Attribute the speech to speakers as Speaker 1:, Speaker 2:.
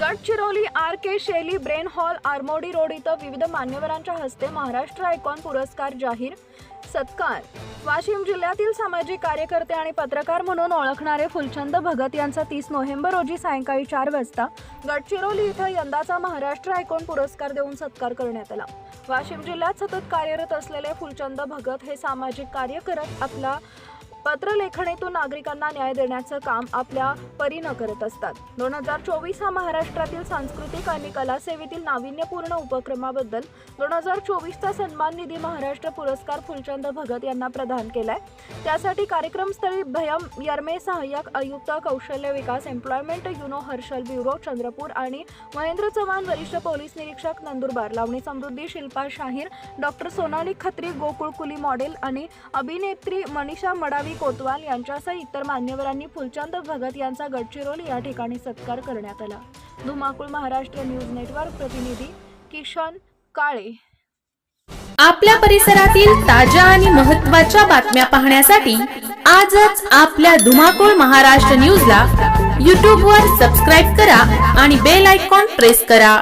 Speaker 1: Gadchiroli R K Shelly brain hall Armori road इथं विविध मान्यवरांच्या हस्ते महाराष्ट्र आयकॉन पुरस्कार जाहीर सत्कार. वाशिम जिल्ह्यातील सामाजिक कार्यकर्ते आणि पत्रकार म्हणून ओळखणारे फुलचंद भगत यांचा तीस नोव्हेंबर रोजी सायंकाळी चार वाजता गडचिरोली इथं यंदाचा महाराष्ट्र आयकॉन पुरस्कार देऊन सत्कार करण्यात आला. वाशिम जिल्ह्यात सतत कार्यरत असलेले फुलचंद भगत हे सामाजिक कार्य करत आपला पत्रलेखणीतून नागरिकांना न्याय देण्याचं काम आपल्या परीनं करत असतात. दोन हजार चोवीस हा महाराष्ट्रातील सांस्कृतिक आणि कला सेवेतील नाविन्यपूर्ण उपक्रमाबद्दल दोन हजार चोवीसचा सन्मान निधी महाराष्ट्र पुरस्कार फुलचंद भगत यांना प्रदान केलाय. त्यासाठी कार्यक्रमस्थळी भयम यर्मे सहाय्यक आयुक्त कौशल्य विकास एम्प्लॉयमेंट युनो हर्षल ब्युरो चंद्रपूर आणि महेंद्र चव्हाण वरिष्ठ पोलीस निरीक्षक नंदुरबार लावणी समृद्धी शिल्पा शाहीर डॉक्टर सोनाली खत्री गोकुळ कुली मॉडेल आणि अभिनेत्री मनीषा मडावी कोतवाल यांच्यासह इतर मान्यवरांनी फुलचंद भगत यांचा गडचिरोली या ठिकाणी सत्कार करण्यात आला. धुमाकूळ महाराष्ट्र न्यूज नेटवर्क प्रतिनिधी किशन काळे.
Speaker 2: आपल्या परिसरातील ताज्या आणि महत्त्वाच्या बातम्या पाहण्यासाठी आजच आपल्या धुमाकूळ महाराष्ट्र न्यूजला यूट्यूबवर सबस्क्राईब करा आणि बेल आयकॉन प्रेस करा.